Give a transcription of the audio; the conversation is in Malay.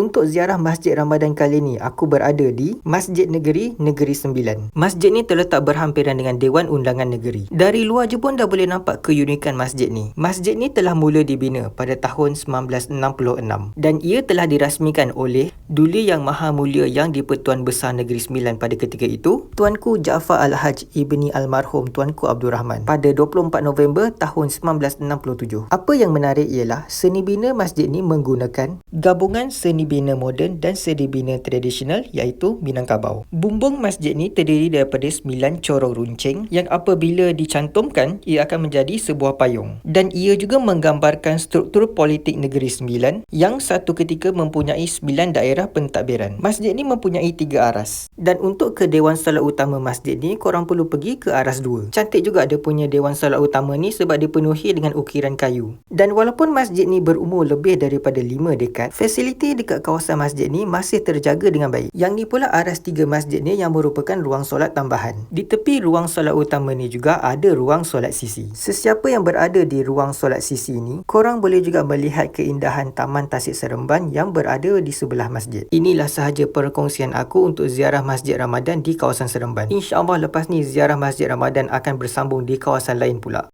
Untuk ziarah Masjid Ramadan kali ini, aku berada di Masjid Negeri Negeri Sembilan. Masjid ni terletak berhampiran dengan Dewan Undangan Negeri. Dari luar je pun dah boleh nampak keunikan masjid ni. Masjid ni telah mula dibina pada tahun 1966 dan ia telah dirasmikan oleh Duli Yang Maha Mulia Yang di-Pertuan Besar Negeri Sembilan pada ketika itu, Tuanku Jaafar Al-Haj Ibni Almarhum Tuanku Abdul Rahman pada 24 November tahun 1967. Apa yang menarik ialah seni bina masjid ni menggunakan gabungan seni bina moden dan seni bina tradisional iaitu Minangkabau. Bumbung masjid ni terdiri daripada 9 corong runcing yang apabila dicantumkan ia akan menjadi sebuah payung. Dan ia juga menggambarkan struktur politik negeri Sembilan yang satu ketika mempunyai 9 daerah pentadbiran. Masjid ni mempunyai 3 aras. Dan untuk ke Dewan Salat Utama masjid ni korang perlu pergi ke aras 2. Cantik juga dia punya Dewan Salat Utama ni sebab dipenuhi dengan ukiran kayu. Dan walaupun masjid ni berumur lebih daripada 5 dekad, fasiliti dekat kawasan masjid ni masih terjaga dengan baik. Yang ni pula aras tiga masjid ni yang merupakan ruang solat tambahan. Di tepi ruang solat utama ni juga ada ruang solat sisi. Sesiapa yang berada di ruang solat sisi ni, korang boleh juga melihat keindahan Taman Tasik Seremban yang berada di sebelah masjid. Inilah sahaja perkongsian aku untuk ziarah Masjid Ramadan di kawasan Seremban. InsyaAllah lepas ni ziarah Masjid Ramadan akan bersambung di kawasan lain pula.